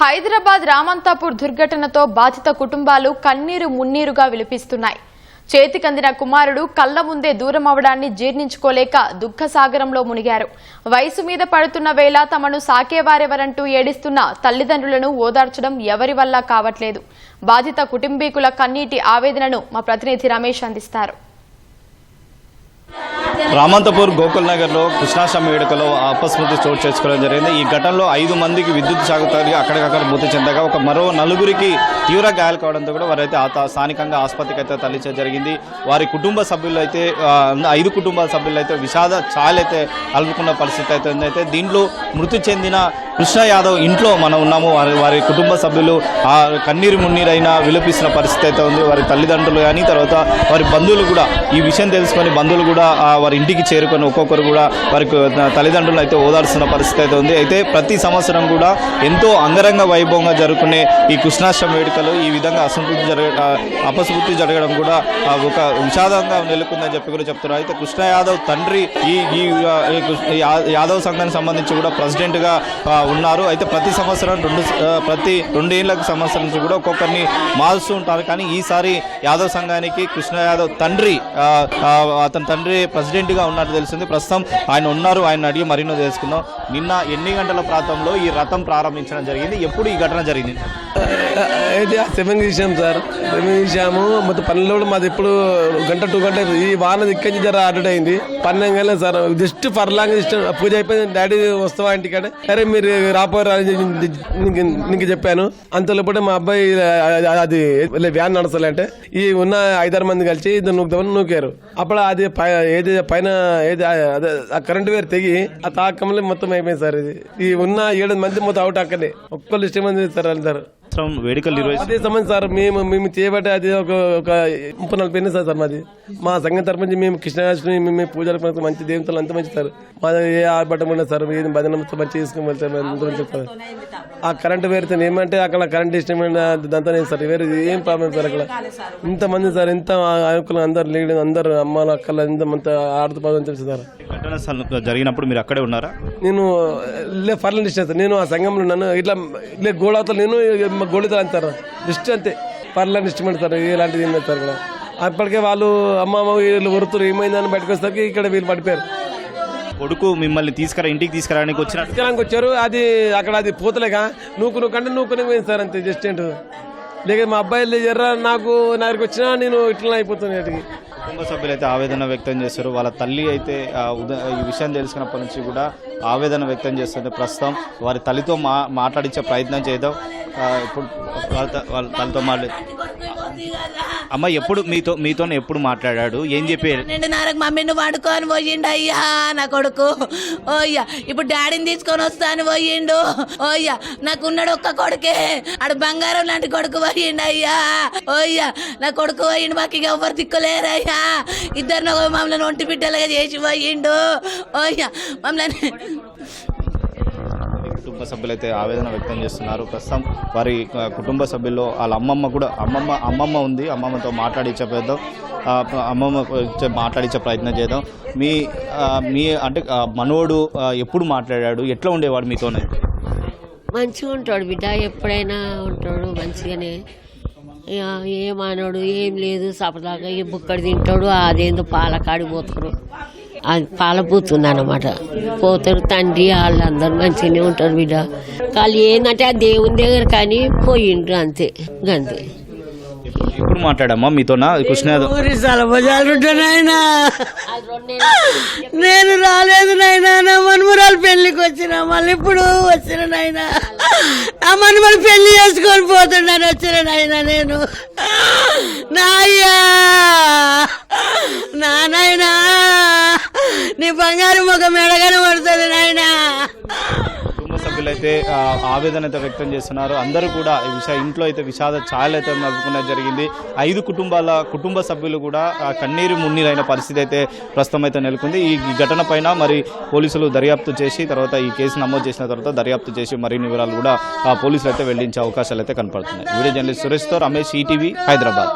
హైదరాబాద్ రామంతాపూర్ దుర్ఘటనతో బాధిత కుటుంబాలు కన్నీరు మున్నీరుగా విలిపిస్తున్నాయి. చేతికందిన కుమారుడు కళ్ళ ముందే దూరం అవడాన్ని జీర్ణించుకోలేక దుఃఖసాగరంలో మునిగారు. వయసు మీద పడుతున్న వేళ తమను సాకేవారెవరంటూ ఏడిస్తున్న తల్లిదండ్రులను ఓదార్చడం ఎవరి వల్ల కావట్లేదు. బాధిత కుటుంబీకుల కన్నీటి ఆవేదనను మా ప్రతినిధి రమేష్ అందిస్తారు. రామంతపూర్ గోకుల్ నగర్లో కృష్ణాష్టమి వేడుకలో అపస్మృతి చోటు చేసుకోవడం జరిగింది. ఈ ఘటనలో ఐదు మందికి విద్యుత్ సాగుతారు తగిలి అక్కడికక్కడ మృతి చెందగా ఒక మరో నలుగురికి తీవ్ర గాయాలు కావడంతో కూడా వారైతే ఆ స్థానికంగా ఆసుపత్రికి అయితే తరలించడం జరిగింది. వారి కుటుంబ సభ్యులు అయితే ఐదు కుటుంబ సభ్యులు అయితే విషాద ఛాయలు అయితే అలుపుకున్న పరిస్థితి అయితే ఉందైతే అయితే దీంట్లో మృతి చెందిన కృష్ణ యాదవ్ ఇంట్లో మనం ఉన్నాము. వారి వారి కుటుంబ సభ్యులు ఆ కన్నీరు మున్నీరైనా విలపిస్తున్న పరిస్థితి అయితే ఉంది. వారి తల్లిదండ్రులు కానీ తర్వాత వారి బంధువులు కూడా ఈ విషయం తెలుసుకొని బంధువులు కూడా వారి ఇంటికి చేరుకొని ఒక్కొక్కరు కూడా వారికి తల్లిదండ్రులు అయితే ఓదార్స్తున్న పరిస్థితి అయితే ఉంది. అయితే ప్రతి సంవత్సరం కూడా ఎంతో అంగరంగ వైభవంగా జరుపుకునే ఈ కృష్ణాష్టమి వేడుకలు ఈ విధంగా అసంతృప్తి జరగ ఆ, జరగడం కూడా ఒక విషాదంగా నెలకొందని చెప్పి కూడా చెప్తున్నారు. అయితే కృష్ణ యాదవ్ తండ్రి ఈ ఈ యాదవ్ సంఘానికి సంబంధించి కూడా ప్రెసిడెంట్గా ఉన్నారు. అయితే ప్రతి సంవత్సరం రెండు ప్రతి రెండేళ్ళకు సంవత్సరం నుంచి కూడా ఒక్కొక్కరిని మారుస్తూ ఉంటారు. కానీ ఈసారి యాదవ్ సంఘానికి కృష్ణ యాదవ్ తండ్రి అతని తండ్రి ప్రెసిడెంట్గా ఉన్నట్టు తెలిసింది ప్రస్తుతం ఆయన ఉన్నారు. ఆయన అడిగి మరిన్నో తెలుసుకుందాం. నిన్న ఎన్ని గంటల ప్రాంతంలో ఈ రథం ప్రారంభించడం జరిగింది? ఎప్పుడు ఈ ఘటన జరిగింది? అయితే సెవెన్ తీసాం సార్. సెవెన్ తీసాము. మొత్తం పనులు కూడా మాది ఎప్పుడు గంట టూ గంట ఈ వాన ఇక్కడి నుంచి జర ఆర్డర్ అయింది. పన్నెండు సార్. జస్ట్ ఫర్లాంగ్ జస్ట్ పూజ అయిపోయింది. డాడీ వస్తావా ఇంటికాడ? అరే మీరు రాపోరు అని నీకు చెప్పాను. అంతలోపటే మా అబ్బాయి అది వ్యాన్ నడచాలంటే ఈ ఉన్న ఐదారు మంది కలిసి ఇద్దరు నూకుదామని నూకారు. అప్పుడు అది ఏది పైన ఏది ఆ- అదే ఆ కరెంట్ వేరు తెగి ఆ తాకంలో మొత్తం అయిపోయింది సార్ ఇది. ఈ ఉన్న ఏడు మంది మొత్తం అవుట్ అక్కడే. ఒక్కళ్ళు ఇష్టం మంది సార్ వెళ్తారు సంవత్సరం వేడుకలు నిర్వహిస్తారు అదే సంబంధం సార్ మేము మేము చేయబట్టే అది ఒక ఒక ముప్పై నలభై పెన్ను సార్ సార్ మాది. మా సంఘం తరపు నుంచి మేము కృష్ణాష్టమి మేము పూజలకు మనకు మంచి దేవతలు అంత మంచి సార్. మాది ఏ ఆర్భటం ఉండదు సార్ ఏది భజన మంచి చేసుకుని వెళ్తాం అంత మంచి సార్ ఆ కరెంట్ వేరితే ఏమంటే అక్కడ కరెంట్ ఇష్టమైన దాంతో సార్ వేరే ఏం ప్రాబ్లం సార్ అక్కడ? ఇంతమంది సార్ ఎంత అనుకూలం అందరు లీడ్ అందరు అమ్మాలు అక్కలు ఎంత మంత ఆడుతూ పాదం తెలుసు సార్. ఘటన జరిగినప్పుడు మీరు అక్కడే ఉన్నారా? నేను లే ఫర్ల డిస్టెన్స్ నేను ఆ సంఘంలో ఉన్నాను ఇట్లా లే గోళాతలు నేను గోళితలు అంటారు. జస్ట్ అంతే. ఫర్ల ఇన్స్ట్రుమెంట్ సార్. ఇలాంటిది ఏం లేదు సార్ ఇక్కడ. అప్పటికే వాళ్ళు అమ్మ అమ్మ వీళ్ళు వరుతురు ఏమైందని బయటకు వస్తారు ఇక్కడ వీళ్ళు పడిపోయారు. కొడుకు మిమ్మల్ని తీసుకురా ఇంటికి తీసుకురావడానికి వచ్చిన తీసుకురానికి వచ్చారు. అది అక్కడ అది పోతలేక నువ్వు నువ్వు కంటే నువ్వు పోయింది సార్ అంతే జస్ట్ ఏంటో. లేక మా అబ్బాయిలు ఎర్ర నాకు నా దగ్గరికి వచ్చినా నేను ఇట్లా అయిపోతున్నాను వాటికి కుటుంబ సభ్యులు అయితే ఆవేదన వ్యక్తం చేశారు. వాళ్ళ తల్లి అయితే ఈ విషయం తెలుసుకున్నప్పటి నుంచి కూడా ఆవేదన వ్యక్తం చేస్తుంది. ప్రస్తుతం వారి తల్లితో మా మాట్లాడించే ప్రయత్నం చేద్దాం. ఇప్పుడు వాళ్ళ వాళ్ళ తల్లితో మాట్లాడి అమ్మ ఎప్పుడు మీతో మీతో ఎప్పుడు మాట్లాడాడు? ఏం చెప్పి నిండున్నరకు మమ్మీ నువ్వు వండుకొని పోయిండు అయ్యా నా కొడుకు. ఓయ్యా ఇప్పుడు డాడీని తీసుకొని వస్తాను పోయిండు. ఓయ్యా నాకు ఉన్నాడు ఒక్క కొడుకే. ఆడు బంగారం లాంటి కొడుకు పోయిండు అయ్యా. ఓయ్యా నా కొడుకు పోయిండు మాకు ఇక ఎవరు దిక్కులేరయ్యా ఇద్దరు మమ్మల్ని ఒంటి బిడ్డలుగా చేసి పోయిండు. ఓయ్యా మమ్మల్ని కుటుంబ సభ్యులు అయితే ఆవేదన వ్యక్తం చేస్తున్నారు. ప్రస్తుతం వారి కుటుంబ సభ్యుల్లో వాళ్ళ అమ్మమ్మ కూడా అమ్మమ్మ అమ్మమ్మ ఉంది. అమ్మమ్మతో మాట్లాడి చెప్పేద్దాం. అమ్మమ్మ మాట్లాడించే ప్రయత్నం చేద్దాం. మీ మీ అంటే మనోడు ఎప్పుడు మాట్లాడాడు? ఎట్లా ఉండేవాడు మీతోనే? మంచిగా ఉంటాడు బిడ్డ. ఎప్పుడైనా ఉంటాడు మంచిగానే. ఇక ఏమన్నాడు ఏం లేదు. సపదాగా ఈ తింటాడు. అదేందో పాల పోతాడు పోతారు అది పాల పోతుంది అనమాట పోతారు తండ్రి వాళ్ళందరూ మంచిగానే ఉంటారు బిడ్డ. వాళ్ళు ఏంటంటే ఆ దేవుని దగ్గర కానీ పోయిండ్రు అంతే అంతే ఎప్పుడు మాట్లాడమ్మా? మీతోనా? కృష్ణ ఊరి సలభజాలు నాయనా. నేను రాలేదు నాయనా. నా మనుమరాలు పెళ్ళికి వచ్చిన మళ్ళీ ఇప్పుడు వచ్చిన నాయనా. నా మనుమలు పెళ్ళి చేసుకొని పోతున్నాను వచ్చిన నాయనా నేను. నాయ్యా నా నాయనా! నీ బంగారు ముఖం ఎడగని పడుతుంది నాయన. కుటుంబ సభ్యులు అయితే ఆవేదన అయితే వ్యక్తం చేస్తున్నారు. అందరూ కూడా ఈ విష ఇంట్లో అయితే విషాద ఛాయలు అయితే నవ్వుకునేది జరిగింది. ఐదు కుటుంబాల కుటుంబ సభ్యులు కూడా కన్నీరు మున్నీరైన పరిస్థితి అయితే ప్రస్తుతం అయితే నెలకొంది. ఈ ఘటన పైన మరి పోలీసులు దర్యాప్తు చేసి తర్వాత ఈ కేసు నమోదు చేసిన తర్వాత దర్యాప్తు చేసి మరిన్ని వివరాలు కూడా ఆ, పోలీసులు అయితే వెళ్ళించే అవకాశాలు అయితే కనపడుతున్నాయి. వీడియో జర్నలిస్ట్ సురేష్తో రమేష్ ఈటీవీ హైదరాబాద్.